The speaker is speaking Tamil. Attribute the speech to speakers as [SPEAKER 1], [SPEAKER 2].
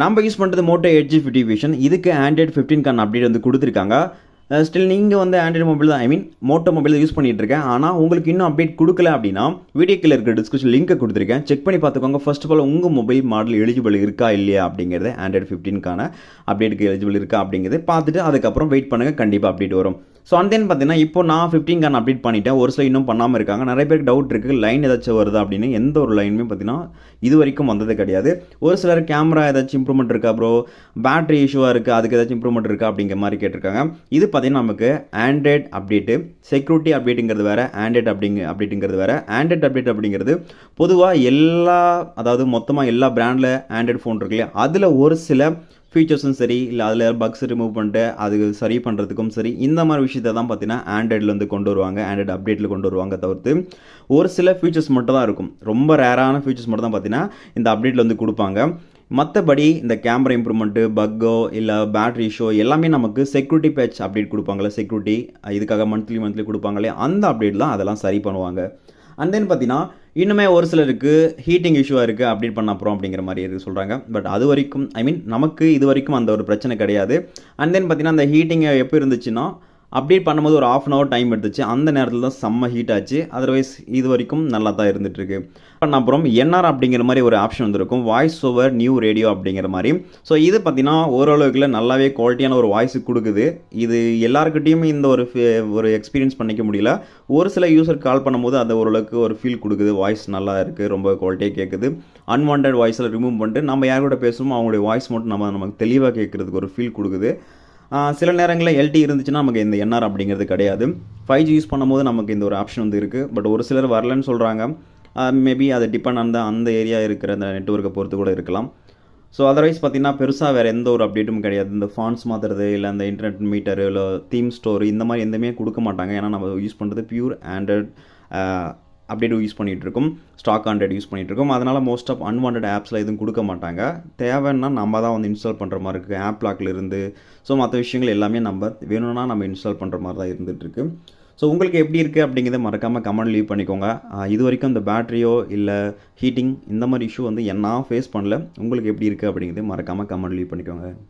[SPEAKER 1] நம்ம யூஸ் பண்ணுறது மோட்டோ எட்ஜி ஃபிஃப்டி டிவிஷன் இதுக்கு ஆண்ட்ராய்ட் ஃபிஃப்டீன்கான அப்டேட் வந்து கொடுத்துருக்காங்க. Uh, ஸ்டில் நீங்கள் வந்து ஆண்ட்ராய்டு மொபைல் தான் I mean Moto mobile use பண்ணிகிட்டு இருக்கேன் ஆனால் உங்களுக்கு இன்னும் அப்டேட் கொடுக்கல அப்படின்னா வீடியோக்கில் இருக்கிற டிஸ்கிரிப்ஷன் லிங்க்கை கொடுத்துருக்கேன். செக் பண்ணி பார்த்துக்கோங்க. ஃபர்ஸ்ட் ஆஃப் ஆல் உங்கள் மொபைல் மாடல் எலிஜிபிள் இருக்கா இல்லையா அப்படிங்கிறது ஆண்ட்ராய்டு ஃபிஃப்டீனுக்கான அப்டேட்டுக்கு எலிஜிபிள் இருக்கா அப்படிங்கிறது பார்த்துட்டு அதுக்கப்புறம் வெயிட் பண்ணுங்கள் கண்டிப்பாக அப்டேட் வரும். ஸோ அண்ட் தென் பார்த்தீங்கன்னா இப்போ நான் ஃபிஃப்டீன்கான அப்டேட் பண்ணிட்டேன். ஒரு சில இன்னும் பண்ணாமல் இருக்காங்க. நிறைய பேருக்கு டவுட் இருக்குது லைன் ஏதாச்சும் வருதா அப்படின்னு. எந்த ஒரு லைனுமே பார்த்தீங்கன்னா இது வரைக்கும் வந்தது கிடையாது. ஒரு சிலர் கேமரா ஏதாச்சும் இம்ப்ரூவ்மெண்ட் இருக்கா ப்ரோ பேட்டரி இஷ்யூவாக இருக்குது அதுக்கு ஏதாச்சும் இம்ப்ரூவ்மெண்ட் இருக்கா அப்படிங்கிற மாதிரி கேட்டிருக்காங்க. இது பார்த்தீங்கன்னா நமக்கு ஆண்ட்ராய்ட் அப்டேட்டு செக்யூரிட்டி அப்டேட்டுங்கிறது வேறு ஆண்ட்ராய்ட் அப்படிங்க அப்டேட்டுங்கிறது வேறு. ஆண்ட்ராய்ட் அப்டேட் அப்படிங்கிறது பொதுவாக எல்லா அதாவது மொத்தமாக எல்லா பிராண்டில் ஆண்ட்ராய்ட் ஃபோன் இருக்கு இல்லையா? அதில் ஒரு சில ஃபீச்சர்ஸும் சரி இல்லை அதில் பக்ஸ் ரிமூவ் பண்ணிட்டு அது சரி பண்ணுறதுக்கும் சரி இந்த மாதிரி விஷயத்தை தான் பார்த்தீங்கன்னா ஆண்ட்ராய்டில் வந்து கொண்டு வருவாங்க. ஆண்ட்ராய்டு அப்டேட்டில் கொண்டு வருவாங்க தவிர்த்து ஒரு சில ஃபீச்சர்ஸ் மட்டும் தான் இருக்கும். ரொம்ப ரேரான ஃபீச்சர்ஸ் மட்டும் தான் பார்த்தீங்கன்னா இந்த அப்டேட்டில் வந்து கொடுப்பாங்க. மற்றபடி இந்த கேமரா இம்ப்ரூவ்மெண்ட்டு பக்கோ இல்லை பேட்ரி ஷோ எல்லாமே நமக்கு செக்யூரிட்டி பேட்ச் அப்டேட் கொடுப்பாங்களே செக்யூரிட்டி இதுக்காக மந்த்லி மந்த்லி கொடுப்பாங்களே அந்த அப்டேட் தான் அதெல்லாம் சரி பண்ணுவாங்க. அண்ட் தென் பார்த்தீங்கன்னா இன்னுமே ஒரு சிலருக்கு ஹீட்டிங் இஷ்யூவாக இருக்குது அப்டேட் பண்ண அப்புறம் அப்படிங்கிற மாதிரி இருக்குது சொல்கிறாங்க பட் அது வரைக்கும் ஐ மீன் நமக்கு இது வரைக்கும் அந்த ஒரு பிரச்சனை கிடையாது. அண்ட் தென் பார்த்தீங்கன்னா அந்த ஹீட்டிங் எப்போ இருந்துச்சுன்னா அப்டேட் பண்ணும்போது ஒரு ஆஃப் அன் ஹவர் டைம் எடுத்துச்சு. அந்த நேரத்தில் தான் செம்ம ஹீட் ஆச்சு. அதர்வைஸ் இது வரைக்கும் நல்லா தான் இருந்துகிட்ருக்கு பண்ண அப்புறம் என்ஆர் அப்படிங்கிற மாதிரி ஒரு ஆப்ஷன் வந்துருக்கும். வாய்ஸ் ஓவர் நியூ ரேடியோ அப்படிங்கிற மாதிரி. ஸோ இது பார்த்தீங்கன்னா ஓரளவுக்குல நல்லாவே குவாலிட்டியான ஒரு வாய்ஸ் கொடுக்குது. இது எல்லாருக்கிட்டையும் இந்த ஒரு ஒரு எக்ஸ்பீரியன்ஸ் பண்ணிக்க முடியல. ஒரு சில யூசர் கால் பண்ணும்போது அது ஓரளவுக்கு ஒரு ஃபீல் கொடுக்குது. வாய்ஸ் நல்லா இருக்குது ரொம்ப குவாலிட்டியாக கேட்குது அன்வான்ட் வாய்ஸில் ரிமூவ் பண்ணிட்டு நம்ம யார் கூட பேசுவோமோ அவங்களுடைய வாய்ஸ் மட்டும் நம்ம நமக்கு தெளிவாக கேட்குறதுக்கு ஒரு ஃபீல் கொடுக்குது. சில நேரங்களில் எல்டி இருந்துச்சுன்னா நமக்கு இந்த என்ஆர் அப்படிங்கிறது கிடையாது. ஃபைவ் ஜி யூஸ் பண்ணும்போது நமக்கு இந்த ஒரு ஆப்ஷன் வந்து இருக்குது பட் ஒரு சிலர் வரலன்னு சொல்கிறாங்க மேபி அது டிபெண்ட் அந்த அந்த ஏரியா இருக்கிற அந்த நெட்ஒர்க்கை பொறுத்து கூட இருக்கலாம். ஸோ அதர்வைஸ் பார்த்தீங்கன்னா பெருசாக வேறு எந்த ஒரு அப்டேட்டும் கிடையாது. இந்த ஃபான்ஸ் மாற்றுறது இல்லை அந்த இன்டர்நெட் மீட்டரு இல்லை தீம் ஸ்டோர் இந்த மாதிரி எதுவுமே கொடுக்க மாட்டாங்க. ஏன்னா நம்ம யூஸ் பண்ணுறது பியூர் ஆண்ட்ராய்ட் அப்டேட் யூஸ் பண்ணிகிட்டு இருக்கோம் ஸ்டாக் ஹண்ட்ரட் யூஸ் பண்ணிகிட்டு இருக்கோம் அதனால் மோஸ்ட் ஆஃப் அன்வான்ட் ஆப்ஸில் எதுவும் கொடுக்க மாட்டாங்க. தேவைன்னா நம்ம தான் வந்து இன்ஸ்டால் பண்ணுற மாதிரி இருக்குது ஆப் லாக்ல இருந்து. ஸோ மற்ற விஷயங்கள் எல்லாமே நம்ம வேணும்னா நம்ம இன்ஸ்டால் பண்ணுற மாதிரி தான் இருந்துகிட்ருக்கு. ஸோ உங்களுக்கு எப்படி இருக்குது அப்படிங்கிறத மறக்காமல் கமெண்ட் லீவ் பண்ணிக்கோங்க. இது வரைக்கும் இந்த பேட்டரியோ இல்லை ஹீட்டிங் இந்த மாதிரி இஷ்யூ வந்து என்ன ஃபேஸ் பண்ணல. உங்களுக்கு எப்படி இருக்குது அப்படிங்கிறத மறக்காமல் கமெண்ட் லீவ் பண்ணிக்கோங்க.